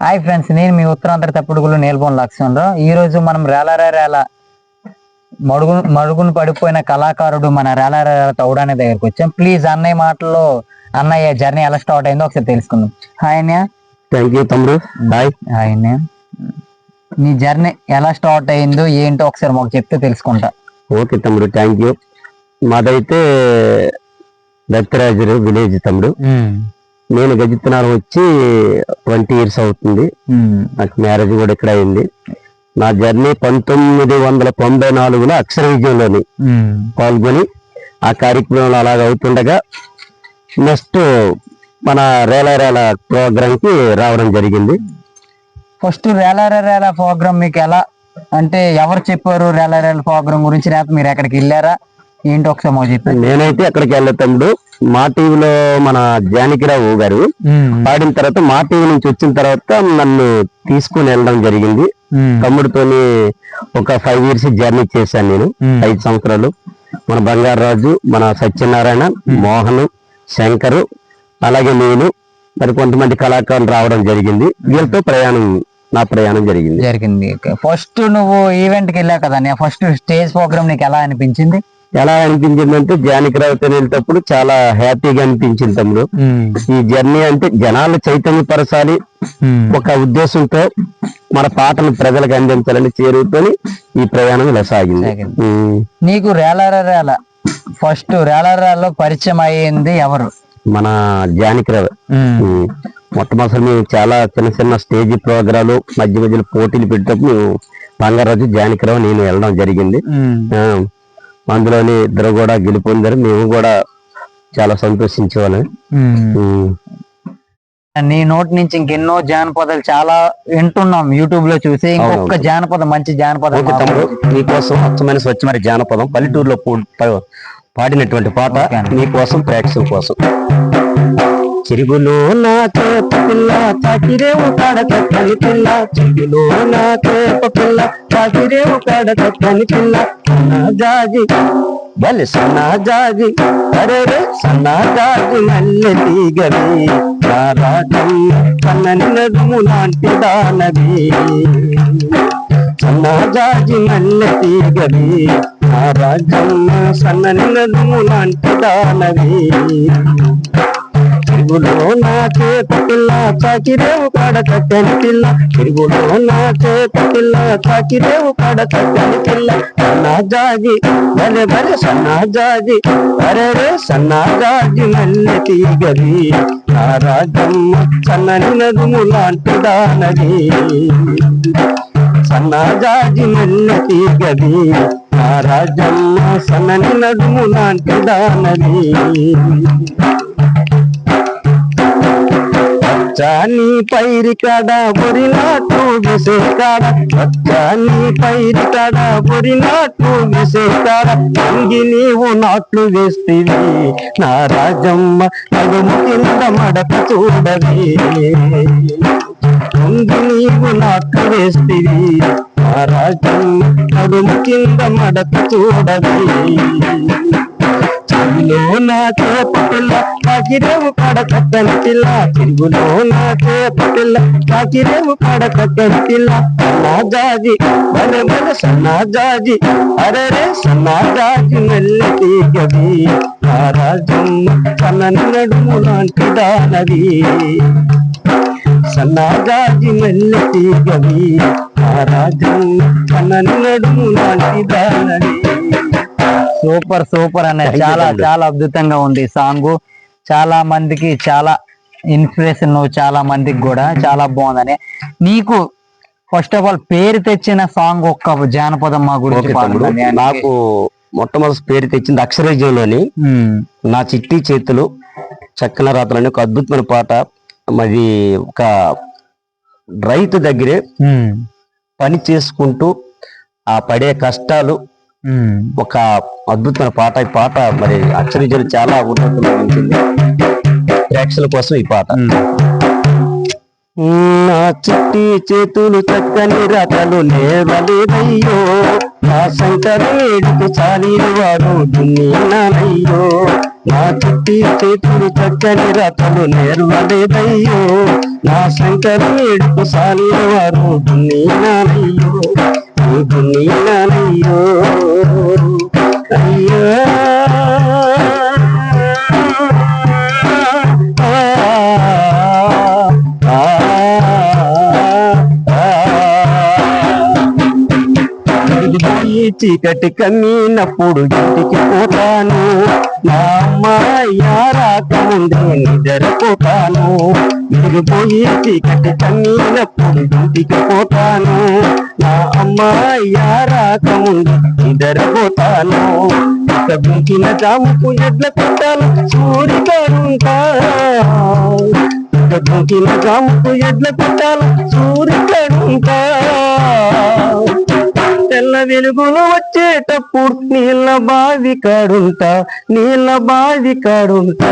Hi friends నేను మీ ఉత్తరాంధ్ర తప్పుడుగులు నేల్బోన్ లక్ష్మణరావు ఈ రోజు మనం రేలారా రేల మడుగు మడుగును పడిపోయిన కళాకారుడు మన రేలారా రేల తౌడానే దగ్గరకు వచ్చాం. ప్లీజ్ అన్నయ్య మాటల్లో అన్నయ్య జర్నీ ఎలా స్టార్ట్ అయిందో ఒకసారి తెలుసుకుందాం. హాయ్ అన్నయ్య. థ్యాంక్ యూ తమ్ముడు. బాయ్ హాయ్ అన్నయ్య. నీ జర్నీ ఎలా స్టార్ట్ అయిందో ఏంటో ఒకసారి మాకు చెప్తే తెలుసుకుంటా. ఓకే తమ్ముడు థ్యాంక్ యూ మాదైతే దత్తరాజు విలేజ్ తమ్ముడు. నేను గజిత్తనాలు వచ్చి ట్వంటీ ఇయర్స్ అవుతుంది. నాకు మ్యారేజ్ కూడా ఇక్కడ అయింది. నా జర్నీ పంతొమ్మిది వందల తొంభై నాలుగులో అక్షర విజయంలోని పాల్గొని ఆ కార్యక్రమంలో అలాగ అవుతుండగా నెక్స్ట్ మన రేల రేల ప్రోగ్రామ్కి రావడం జరిగింది. ఫస్ట్ రేలారా రేల ప్రోగ్రామ్ మీకు ఎలా? అంటే ఎవరు చెప్పారు రేలా రేల ప్రోగ్రామ్ గురించి? లేకపోతే మీరు ఎక్కడికి వెళ్ళారా? ఏంటి ఒకసారి మాకు చెప్పండి. నేనైతే అక్కడికి వెళ్ళే తమ్ముడు మా టీవీలో మన జానకిరావు గారు పాడిన తర్వాత మా టీవీ నుంచి వచ్చిన తర్వాత నన్ను తీసుకుని వెళ్ళడం జరిగింది. తమ్ముడితోని ఒక ఫైవ్ ఇయర్స్ జర్నీ చేశాను నేను. ఐదు సంవత్సరాలు. మన బంగారాజు మన సత్యనారాయణ మోహన్ శంకరు అలాగే నేను మరి కొంతమంది కళాకారులు రావడం జరిగింది. వీళ్ళతో ప్రయాణం నా ప్రయాణం జరిగింది. జరిగింది. ఫస్ట్ నువ్వు ఈవెంట్కి వెళ్ళావు కదా ఫస్ట్ స్టేజ్ ప్రోగ్రామ్ నీకు ఎలా అనిపించింది? ఎలా అనిపించిందంటే జానకిరావుతో వెళ్ళేటప్పుడు చాలా హ్యాపీగా అనిపించింది తమ్ముడు. ఈ జర్నీ అంటే జనాలు చైతన్యపరచాలి. ఒక ఉద్దేశంతో మన పాటలు ప్రజలకు అందించాలని చేరుతోని ఈ ప్రయాణం ఇలా సాగింది. నీకు రేలారా రేల. ఫస్ట్ రేలారాలో పరిచయం అయ్యింది ఎవరు? మన జానకిరావు మొట్టమొదటి మేము చాలా చిన్న చిన్న స్టేజ్ ప్రోగ్రాలు మధ్య మధ్యలో పోటీలు పెట్టేటప్పుడు మేము బంగారాజు జానకిరావు నేను వెళ్ళడం జరిగింది. అందులోని ఇద్దరు కూడా గెలుపొందారు. మేము కూడా చాలా సంతోషించేవాళ్ళం. నీ నోటి నుంచి ఇంకెన్నో జానపదాలు చాలా వింటున్నాం యూట్యూబ్లో చూసి. ఇంకొక. జానపదం మంచి జానపదం మీకోసం అచ్చమైన స్వచ్ఛమైన జానపదం పల్లెటూరులో పాడినటువంటి పాట. మీకోసం ప్రేక్షకుల కోసం. చిరుగులో నా పిల్ల చాకిరేవు కాడ కట్టని పిల్ల. చిరుగులో నా పిల్ల చాకిరేవు కాడ కట్టని పిల్ల. జాజి బలి సన్నా జాజి అరే రే సన్నా జాజి మల్లె తీగవి నా రాజం కన్నని నదుము లాంటి దానవి. సన్నజాజి నల్లె తీగవి నా సన్నని నదుము లాంటి దానవి. తిరుగులో నా చేత పిల్ల చాకిరేవు కాడ కట్టని పిల్ల. తిరుగులో నా చేత పిల్ల చాకిరేవు కాడ కట్టని పిల్ల. సన్నాజాజి బలె బలె సన్నాజాజి అరే రే సన్నాజాజి మల్లె తీగది నా రాజమ్మ సన్నని నదుము లాంటి దానది. సన్నాజాజి మల్లె తీగది నా రాజమ్మ సన్నని నడుము లాంటి దానది. పచ్చాని పైరి కడ బొరి నాటు విసే కాడ పచ్చాని పైరి కడ బొరి నాటు విసే కాడ అంగి నీవు నాట్లు వేస్తివి. నా రాజమ్మ నడుము కింద మడత చూడవి. అంగి నీవు నాట్లు వేస్తివి. నా రాజమ్మ నడుము కింద మడత చూడవి. చెరువులో నా చేప కాకిరేవు పడకట్టని పిల్ల. చెరువులో నా చేప కాకిరేవు పడకట్టని పిల్ల. సన్నాజాజి మన మన సన్నాజాజి సన్నా జాజి. అరే రే సన్నా జాజి మెల్ల రాజమ్మ సన్నని నడుము లాంటి దానవి. సన్నాజాజి మెల్లటి తీగవి రాజమ్మ సన్నని నడుము లాంటి దానవి. సూపర్ సూపర్ అన్న you, చాలా. చాలా అద్భుతంగా ఉంది సాంగ్. చాలా మందికి చాలా ఇన్స్పిరేషన్ చాలా మందికి కూడా. చాలా బాగుందని. నీకు ఫస్ట్ ఆఫ్ ఆల్ పేరు తెచ్చిన సాంగ్ ఒక్క జానపదం మా గురించి. నాకు మొట్టమొదటి పేరు తెచ్చింది అక్షరవిజయంలోని ఉమ్, నా చిట్టి చేతులు చక్కన రాతలని ఒక అద్భుతమైన పాట. మరి ఒక రైతు దగ్గరే పని చేసుకుంటూ ఆ పడే కష్టాలు ఒక అద్భుతమైన పాట. ఈ పాట మరి అక్షరవిజయం చాలా ఉన్నతమైంది ప్రేక్షకుల కోసం ఈ పాట. నా చిట్టి చేతులు చక్కని రకలు లేవలేదయ్యో నా శంకరేడుకు చాలిన వాడు దున్నినానయ్యో నా చుట్టి చేతులు చక్కని రతలు నేర్వలేదయ్యో నా శంకరు ఏడుపు సాలిన వారు దున్నీనానయ్యో దున్నీనానయ్యో చీకటి కమ్మినప్పుడు ఇంటికి పోతాను. నా అమ్మాయ్యా రాకముందే నిద్రపోతాను. పోయి చీకటి కమ్మినప్పుడు ఇంటికి పోతాను. నా అమ్మాయ్యా రాకముందే నిద్రపోతాను. ఇక గుంకిన జాముకు ఎడ్ల కొట్టాలి సూరికరుంటా ఇక గుంకిన జాముకు ఎడ్ల కొట్టాలి సూరికరుంటా వెలుగులు వచ్చేటప్పుడు నీళ్ళ బావి కాడుంటా నీళ్ళ బావి కాడుంటా.